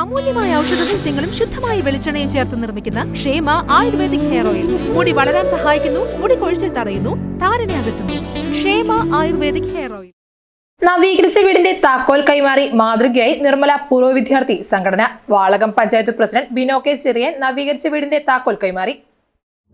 അമൂല്യമായ ഔഷധ സസ്യങ്ങളും ശുദ്ധമായ വെളിച്ചെണ്ണയും ചേർത്ത് നിർമ്മിക്കുന്ന ക്ഷേമ ആയുർവേദിക് ഹെയർ ഓയിൽ. മുടി വളരാൻ സഹായിക്കുന്നു മുടി കൊഴിച്ചിൽ തടയുന്നു താരനെ അകറ്റുന്നു. ക്ഷേമ ആയുർവേദിക് ഹെയർ ഓയിൽ. നവീകരിച്ച വീടിന്റെ താക്കോൽ കൈമാറി മാതൃകയായി നിർമ്മല പൂർവ വിദ്യാർത്ഥി സംഘടന. വാളകം പഞ്ചായത്ത് പ്രസിഡന്റ് ബിനോ കെ ചെറിയൻ നവീകരിച്ച വീടിന്റെ താക്കോൽ കൈമാറി.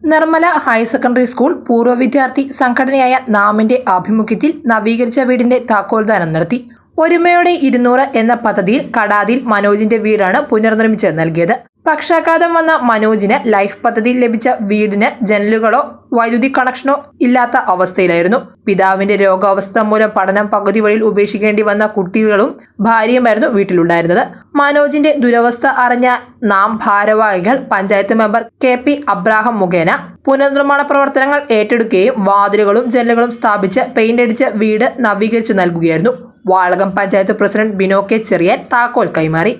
നിർമ്മല ഹയർ സെക്കൻഡറി സ്കൂൾ പൂർവ വിദ്യാർത്ഥി സംഘടനയായ നാമിന്റെ ആഭിമുഖ്യത്തിൽ നവീകരിച്ച വീടിന്റെ താക്കോൽദാനം നടത്തി. ഒരുമയോടെ ഇരുന്നൂറ് എന്ന പദ്ധതിയിൽ കടാതിൽ മനോജിന്റെ വീടാണ് പുനർനിർമ്മിച്ച് നൽകിയത്. പക്ഷാഘാതം വന്ന മനോജിന് ലൈഫ് പദ്ധതിയിൽ ലഭിച്ച വീടിന് ജനലുകളോ വൈദ്യുതി കണക്ഷനോ ഇല്ലാത്ത അവസ്ഥയിലായിരുന്നു. പിതാവിന്റെ രോഗാവസ്ഥ മൂലം പഠനം പകുതി വഴിയിൽ ഉപേക്ഷിക്കേണ്ടി വന്ന കുട്ടികളും ഭാര്യയുമായിരുന്നു വീട്ടിലുണ്ടായിരുന്നത്. മനോജിന്റെ ദുരവസ്ഥ അറിഞ്ഞ നാം ഭാരവാഹികൾ panchayat member K P Abraham മുഖേന പുനർനിർമ്മാണ പ്രവർത്തനങ്ങൾ ഏറ്റെടുക്കുകയും വാതിലുകളും ജനലുകളും സ്ഥാപിച്ച് പെയിന്റ് അടിച്ച് വീട് നവീകരിച്ചു നൽകുകയായിരുന്നു. വാളകം പഞ്ചായത്ത് പ്രസിഡന്റ് ബിനോ കെ ചെറിയാൻ താക്കോൽ കൈമാറി.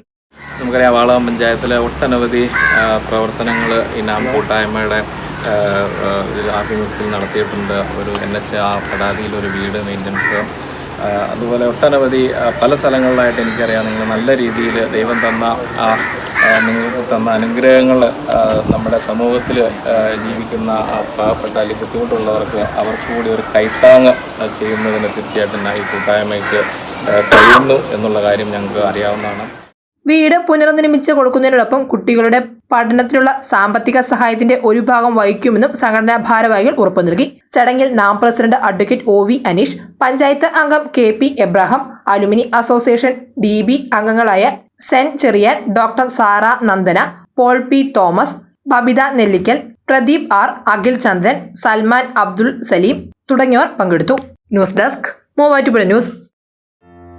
നമുക്കറിയാം വാളകം പഞ്ചായത്തിലെ ഒട്ടനവധി പ്രവർത്തനങ്ങൾ ഈ നാം കൂട്ടായ്മയുടെ ആഭിമുഖ്യത്തിൽ നടത്തിയിട്ടുണ്ട്. ഒരു എൻ എച്ച് ആ പരാതിയിൽ ഒരു വീട് മെയിന്റനൻസ് അതുപോലെ ഒട്ടനവധി പല സ്ഥലങ്ങളിലായിട്ട് എനിക്കറിയാം നിങ്ങൾ നല്ല രീതിയിൽ ദൈവം തന്ന ആ നിങ്ങൾക്ക് തന്ന അനുഗ്രഹങ്ങൾ നമ്മുടെ സമൂഹത്തിൽ ജീവിക്കുന്ന പാവപ്പെട്ട അല്ലെങ്കിൽ ബുദ്ധിമുട്ടുള്ളവർക്ക് അവർക്ക് കൂടി ഒരു കൈത്താങ് ചെയ്യുന്നതിന് തീർച്ചയായിട്ടും ഈ കൂട്ടായ്മയ്ക്ക് കഴിയുന്നു എന്നുള്ള കാര്യം ഞങ്ങൾക്ക് അറിയാവുന്നതാണ്. വീട് പുനർനിർമ്മിച്ച് കൊടുക്കുന്നതിനോടൊപ്പം കുട്ടികളുടെ പഠനത്തിനുള്ള സാമ്പത്തിക സഹായത്തിന്റെ ഒരു ഭാഗം വഹിക്കുമെന്നും സംഘടനാ ഭാരവാഹികൾ ഉറപ്പു നൽകി. ചടങ്ങിൽ നാം president advocate O V Aneesh panchayat അംഗം K P Abraham alumni association D B അംഗങ്ങളായ Sen Cherian doctor Sara Nandana Paul P Thomas Babitha Nellickal Pradeep R Akhil Chandran Salman Abdul Salim തുടങ്ങിയവർ പങ്കെടുത്തു. News desk Muvattupuzha news.